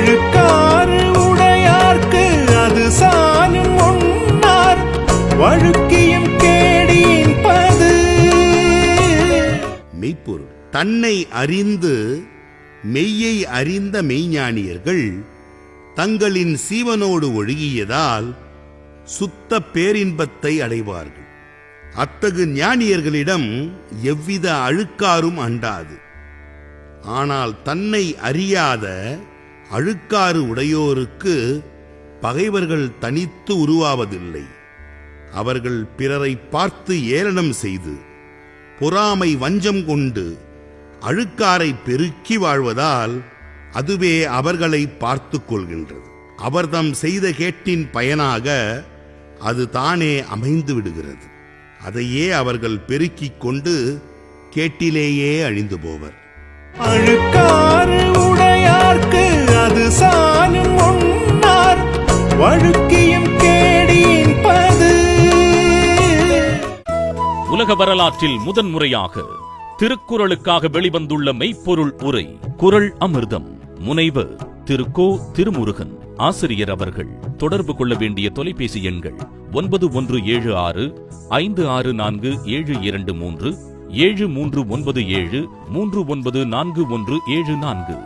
அழுக்காறு உடையார்க்கு அது சாலும் வழுக்கியும் மெய்ப்பொருள். தன்னை அறிந்து மெய்யை அறிந்த மெய்ஞானியர்கள் தங்களின் சீவனோடு ஒழுகியதால் சுத்த பேரின்பத்தை அடைவார்கள். அத்தகு ஞானியர்களிடம் எவ்வித அழுக்காரும் அண்டாது. ஆனால் தன்னை அறியாத அழுக்காறு உடையோருக்கு பகைவர்கள் தனித்து உருவாவதில்லை. அவர்கள் பிறரை பார்த்து ஏளனம் செய்து பொறாமை வஞ்சம் கொண்டு அழுக்காரை பெருக்கி வாழ்வதால் அதுவே அவர்களை பார்த்து கொள்கின்றது. அவர்தம் செய்த கேட்டின் பயனாக அது தானே அமைந்து விடுகிறது. அதையே அவர்கள் பெருக்கிக் கொண்டு கேட்டிலேயே அழிந்து போவர். அழுக்கா உலக வரலாற்றில் முதன்முறையாக திருக்குறளுக்காக வெளிவந்துள்ள மெய்ப்பொருள் உரை குரல் அமிர்தம். முனைவர் திரு கோ திருமுருகன் ஆசிரியர் அவர்கள். தொடர்பு கொள்ள வேண்டிய தொலைபேசி எண்கள் ஒன்பது ஒன்று ஏழு ஆறு ஐந்து ஆறு நான்கு ஏழு இரண்டு மூன்று ஏழு மூன்று ஒன்பது ஏழு மூன்று ஒன்பது நான்கு ஒன்று ஏழு நான்கு.